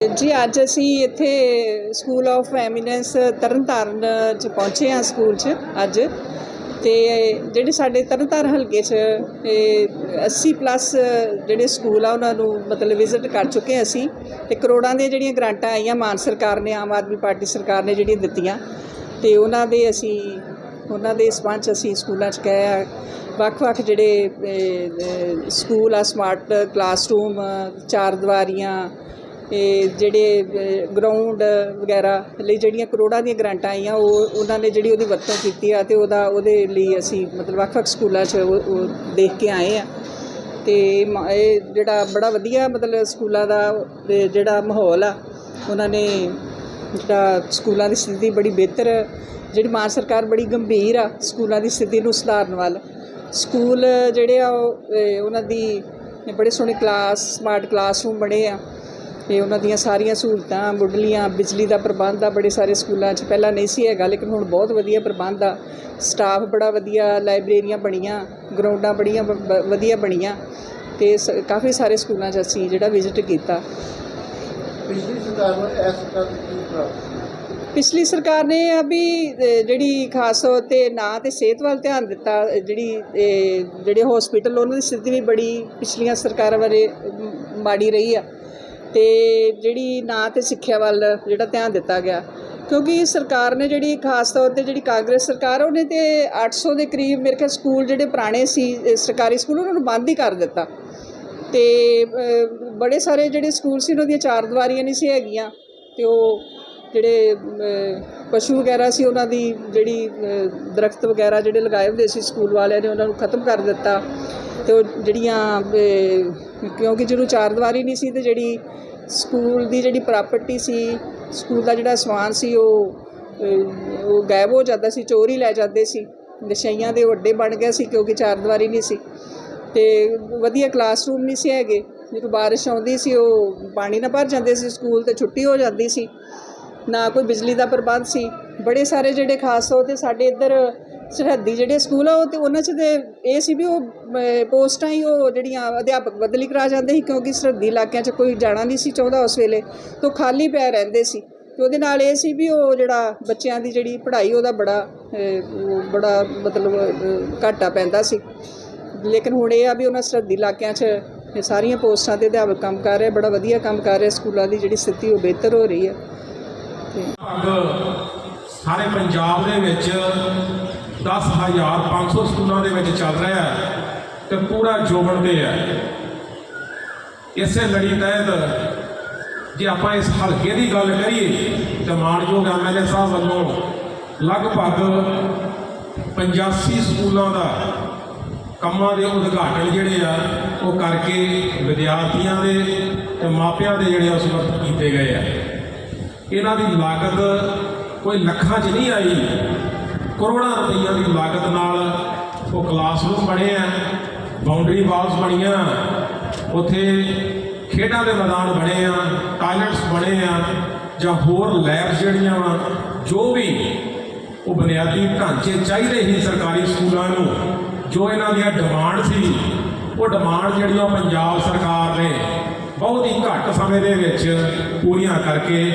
ਜੀ, ਅੱਜ ਅਸੀਂ ਇੱਥੇ ਸਕੂਲ ਆਫ ਐਮੀਨੈਂਸ ਤਰਨਤਾਰਨ ਚ ਪਹੁੰਚੇ ਹਾਂ ਸਕੂਲ ਚ ਅੱਜ ਤੇ ਜਿਹੜੇ ਸਾਡੇ ਤਰਨਤਾਰਨ ਹਲਕੇ ਚ ਇਹ 80 ਪਲੱਸ ਜਿਹੜੇ ਸਕੂਲ ਆ, ਉਹਨਾਂ ਨੂੰ ਮਤਲਬ ਵਿਜ਼ਿਟ ਕਰ ਚੁੱਕੇ ਅਸੀਂ ਤੇ ਕਰੋੜਾਂ ਦੀਆਂ ਜਿਹੜੀਆਂ ਗ੍ਰਾਂਟਾਂ ਆਈਆਂ, ਮਾਨ ਸਰਕਾਰ ਨੇ, ਆਮ ਆਦਮੀ ਪਾਰਟੀ ਸਰਕਾਰ ਨੇ ਜਿਹੜੀਆਂ ਦਿੱਤੀਆਂ ਤੇ ਉਹਨਾਂ ਦੇ ਅਸੀਂ, ਉਹਨਾਂ ਦੇ ਸਬੰਧ 'ਚ ਅਸੀਂ ਸਕੂਲਾਂ 'ਚ ਗਏ ਆ ਵੱਖ-ਵੱਖ ਜਿਹੜੇ ਸਕੂਲ ਆ ਸਮਾਰਟ ਕਲਾਸਰੂਮ ਚਾਰ ਦੀਵਾਰੀਆਂ ਜਿਹੜੇ ਗਰਾਊਂਡ ਵਗੈਰਾ ਲਈ ਜਿਹੜੀਆਂ ਕਰੋੜਾਂ ਦੀਆਂ ਗ੍ਰਾਂਟਾਂ ਆਈਆਂ, ਉਹ ਉਹਨਾਂ ਨੇ ਜਿਹੜੀ ਉਹਦੀ ਵਰਤੋਂ ਕੀਤੀ ਆ ਤੇ ਉਹਦਾ, ਉਹਦੇ ਲਈ ਅਸੀਂ ਮਤਲਬ ਵੱਖ-ਵੱਖ ਸਕੂਲਾਂ 'ਚ ਉਹ ਉਹ ਦੇਖ ਕੇ ਆਏ ਆ। ਤੇ ਮ- ਇਹ ਜਿਹੜਾ ਬੜਾ ਵਧੀਆ ਮਤਲਬ ਸਕੂਲਾਂ ਦਾ ਜਿਹੜਾ ਮਾਹੌਲ ਆ, ਉਹਨਾਂ ਨੇ ਜਿਹੜਾ ਸਕੂਲਾਂ ਦੀ ਸਥਿਤੀ ਬੜੀ ਬਿਹਤਰ, ਜਿਹੜੀ ਮਾਨ ਸਰਕਾਰ ਬੜੀ ਗੰਭੀਰ ਆ ਸਕੂਲਾਂ ਦੀ ਸਥਿਤੀ ਨੂੰ ਸੁਧਾਰਨ ਵੱਲ। ਸਕੂਲ ਜਿਹੜੇ ਆ ਉਹਨਾਂ ਦੀ ਬੜੇ ਸੋਹਣੇ ਕਲਾਸ ਸਮਾਰਟ ਕਲਾਸਰੂਮ ਬਣੇ ਆ। ਤੇ ਉਹਨਾਂ ਦੀਆਂ ਸਾਰੀਆਂ ਸਹੂਲਤਾਂ ਮੁੱਢਲੀਆਂ ਬਿਜਲੀ ਦਾ ਪ੍ਰਬੰਧ ਆ ਬੜੇ ਸਾਰੇ ਸਕੂਲਾਂ 'ਚ ਪਹਿਲਾਂ ਨਹੀਂ ਸੀ ਹੈਗਾ ਲੇਕਿਨ ਹੁਣ ਬਹੁਤ ਵਧੀਆ ਪ੍ਰਬੰਧ ਆ। ਸਟਾਫ ਬੜਾ ਵਧੀਆ ਲਾਇਬ੍ਰੇਰੀਆਂ ਬਣੀਆਂ ਗਰਾਊਂਡਾਂ ਬੜੀਆਂ ਵਧੀਆ ਬਣੀਆਂ ਤੇ ਕਾਫੀ ਸਾਰੇ ਸਕੂਲਾਂ 'ਚ ਅਸੀਂ ਜਿਹੜਾ ਵਿਜ਼ਿਟ ਕੀਤਾ। ਪਿਛਲੀ ਸਰਕਾਰ ਨੂੰ ਇਸ ਸਰਕਾਰ ਦੀ ਕੀ ਪ੍ਰਾਪਤੀ ਪਿਛਲੀ ਸਰਕਾਰ ਨੇ ਆ ਵੀ ਜਿਹੜੀ ਖਾਸ ਤੌਰ ਤੇ ਨਾਂ ਤੇ ਸਿਹਤ ਵੱਲ ਧਿਆਨ ਦਿੱਤਾ ਜਿਹੜੀ ਜਿਹੜੇ ਹਸਪੀਟਲ ਉਹਨਾਂ ਦੀ ਸਥਿਤੀ ਵੀ ਬੜੀ ਪਿਛਲੀਆਂ ਸਰਕਾਰਾਂ ਬਾਰੇ ਮਾੜੀ ਰਹੀ ਆ। ਤੇ ਜਿਹੜੀ ਨਾਂ ਤੇ ਸਿੱਖਿਆ ਵੱਲ ਜਿਹੜਾ ਧਿਆਨ ਦਿੱਤਾ ਗਿਆ। ਕਿਉਂਕਿ ਸਰਕਾਰ ਨੇ ਜਿਹੜੀ ਖਾਸ ਤੌਰ ਤੇ ਜਿਹੜੀ ਕਾਂਗਰਸ ਸਰਕਾਰ ਆ, ਉਹਨੇ ਤੇ 800 ਦੇ ਕਰੀਬ ਮੇਰੇ ਖਿਆਲ ਸਕੂਲ ਜਿਹੜੇ ਪੁਰਾਣੇ ਸੀ ਸਰਕਾਰੀ ਸਕੂਲ ਉਹਨਾਂ ਨੂੰ ਬੰਦ ਹੀ ਕਰ ਦਿੱਤਾ। ਤੇ ਬੜੇ ਸਾਰੇ ਜਿਹੜੇ ਸਕੂਲ ਸੀ ਉਹਨਾਂ ਦੀਆਂ ਚਾਰ ਦੀਵਾਰੀਆਂ ਨਹੀਂ ਸੀ ਹੈਗੀਆਂ। ਤੇ ਉਹ ਜਿਹੜੇ ਪਸ਼ੂ ਵਗੈਰਾ ਸੀ ਉਹਨਾਂ ਦੀ ਜਿਹੜੀ ਅ, ਦਰਖਤ ਵਗੈਰਾ ਜਿਹੜੇ ਲਗਾਏ ਹੁੰਦੇ ਸੀ ਸਕੂਲ ਵਾਲਿਆਂ ਨੇ ਉਹਨਾਂ ਨੂੰ ਖਤਮ ਕਰ ਦਿੱਤਾ। ਤੇ ਉਹ ਜਿਹੜੀਆਂ ਕਿਉਂਕਿ ਜਦੋਂ ਚਾਰ ਦੀਵਾਰੀ ਨਹੀਂ ਸੀ ਤੇ ਜਿਹੜੀ ਸਕੂਲ ਦੀ ਜਿਹੜੀ ਪ੍ਰਾਪਰਟੀ ਸੀ, ਸਕੂਲ ਦਾ ਜਿਹੜਾ ਸਮਾਨ ਸੀ, ਉਹ ਉਹ ਗਾਇਬ ਹੋ ਜਾਂਦਾ ਸੀ, ਚੋਰੀ ਲੈ ਜਾਂਦੇ ਸੀ। ਨਸ਼ਈਆਂ ਦੇ ਵੱਡੇ ਬਣ ਗਏ ਸੀ ਕਿਉਂਕਿ ਚਾਰ ਦੀਵਾਰੀ ਨਹੀਂ ਸੀ। ਤੇ ਵਧੀਆ ਕਲਾਸਰੂਮ ਨਹੀਂ ਸੀ ਹੈਗੇ। ਜਦੋਂ ਬਾਰਿਸ਼ ਆਉਂਦੀ ਸੀ, ਉਹ ਪਾਣੀ ਨਾ ਭਰ ਜਾਂਦੇ ਸੀ ਸਕੂਲ ਤੇ ਛੁੱਟੀ ਹੋ ਜਾਂਦੀ ਸੀ। ਨਾ ਕੋਈ ਬਿਜਲੀ ਦਾ ਪ੍ਰਬੰਧ ਸੀ। ਬੜੇ ਸਾਰੇ ਜਿਹੜੇ ਖਾਸ ਤੌਰ ਤੇ ਸਾਡੇ ਇੱਧਰ ਸਰਹੱਦੀ ਜਿਹੜੇ ਸਕੂਲ ਆ, ਉਹ ਤੇ ਉਹਨਾਂ 'ਚ ਤੇ ਇਹ ਸੀ ਵੀ ਉਹ ਪੋਸਟਾਂ ਹੀ ਉਹ ਜਿਹੜੀਆਂ ਅਧਿਆਪਕ ਬਦਲੀ ਕਰਾ ਜਾਂਦੇ ਸੀ, ਕਿਉਂਕਿ ਸਰਹੱਦੀ ਇਲਾਕਿਆਂ 'ਚ ਕੋਈ ਜਾਣਾ ਨਹੀਂ ਸੀ ਚਾਹੁੰਦਾ ਉਸ ਵੇਲੇ, ਤੋਂ ਖਾਲੀ ਪੈ ਰਹਿੰਦੇ ਸੀ। ਤੇ ਉਹਦੇ ਨਾਲ ਇਹ ਸੀ ਵੀ ਉਹ ਜਿਹੜਾ ਬੱਚਿਆਂ ਦੀ ਜਿਹੜੀ ਪੜ੍ਹਾਈ, ਉਹਦਾ ਬੜਾ ਬੜਾ ਮਤਲਬ ਘਾਟਾ ਪੈਂਦਾ ਸੀ। ਲੇਕਿਨ ਹੁਣ ਇਹ ਆ ਵੀ ਉਹਨਾਂ ਸਰਹੱਦੀ ਇਲਾਕਿਆਂ 'ਚ ਇਹ ਸਾਰੀਆਂ ਪੋਸਟਾਂ ਤੇ ਅਧਿਆਪਕ ਕੰਮ ਕਰ ਰਹੇ, ਬੜਾ ਵਧੀਆ ਕੰਮ ਕਰ ਰਹੇ, ਸਕੂਲਾਂ ਦੀ ਜਿਹੜੀ ਸਥਿਤੀ ਉਹ ਬਿਹਤਰ ਹੋ ਰਹੀ ਹੈ। ਤੇ ਸਾਰੇ ਪੰਜਾਬ ਦੇ ਵਿੱਚ 10500 ਸਕੂਲਾਂ ਦੇ ਵਿੱਚ ਚੱਲ ਰਿਹਾ ਹੈ ਤੇ ਪੂਰਾ ਜੋਬਨ ਤੇ ਹੈ। ਇਸੇ ਲੜੀ ਤਹਿਤ ਜੇ ਆਪਾਂ ਇਸ ਹਲਕੇ ਦੀ ਗੱਲ ਕਰੀਏ, ਤੇ ਮਾਨਯੋਗ ਐਮਐਲਏ ਸਾਹਿਬ ਵੱਲੋਂ ਲਗਭਗ 85 ਸਕੂਲਾਂ ਦਾ ਕੰਮਾਂ ਦੇ ਉਦਘਾਟਨ ਜਿਹੜੇ ਆ, ਉਹ ਕਰਕੇ ਵਿਦਿਆਰਥੀਆਂ ਦੇ ਤੇ ਮਾਪਿਆਂ ਦੇ ਜਿਹੜੇ ਆ ਉਹ ਕੀਤੇ ਗਏ ਆ। ਇਹਨਾਂ ਦੀ ਲਾਗਤ ਕੋਈ ਲੱਖਾਂ 'ਚ ਨਹੀਂ ਆਈ ਕਰੋੜਾਂ ਰੁਪਈਆ ਦੀ ਲਾਗਤ ਨਾਲ ਉਹ ਕਲਾਸਰੂਮ ਬਣੇ ਆ ਬਾਉਂਡਰੀ ਵਾਲਸ ਬਣੀਆਂ, ਉੱਥੇ ਖੇਡਾਂ ਦੇ ਮੈਦਾਨ ਬਣੇ ਆ ਟਾਇਲਟਸ ਬਣੇ ਆ, ਜਾਂ ਹੋਰ ਲੈਬਸ ਜਿਹੜੀਆਂ ਵਾ, ਜੋ ਵੀ ਉਹ ਬੁਨਿਆਦੀ ਢਾਂਚੇ ਚਾਹੀਦੇ ਸੀ ਸਰਕਾਰੀ ਸਕੂਲਾਂ ਨੂੰ, ਜੋ ਇਹਨਾਂ ਦੀਆਂ ਡਿਮਾਂਡ ਸੀ, ਉਹ ਡਿਮਾਂਡ ਜਿਹੜੀਆਂ ਪੰਜਾਬ ਸਰਕਾਰ ਨੇ ਬਹੁਤ ਹੀ ਘੱਟ ਸਮੇਂ ਦੇ ਵਿੱਚ ਪੂਰੀਆਂ ਕਰਕੇ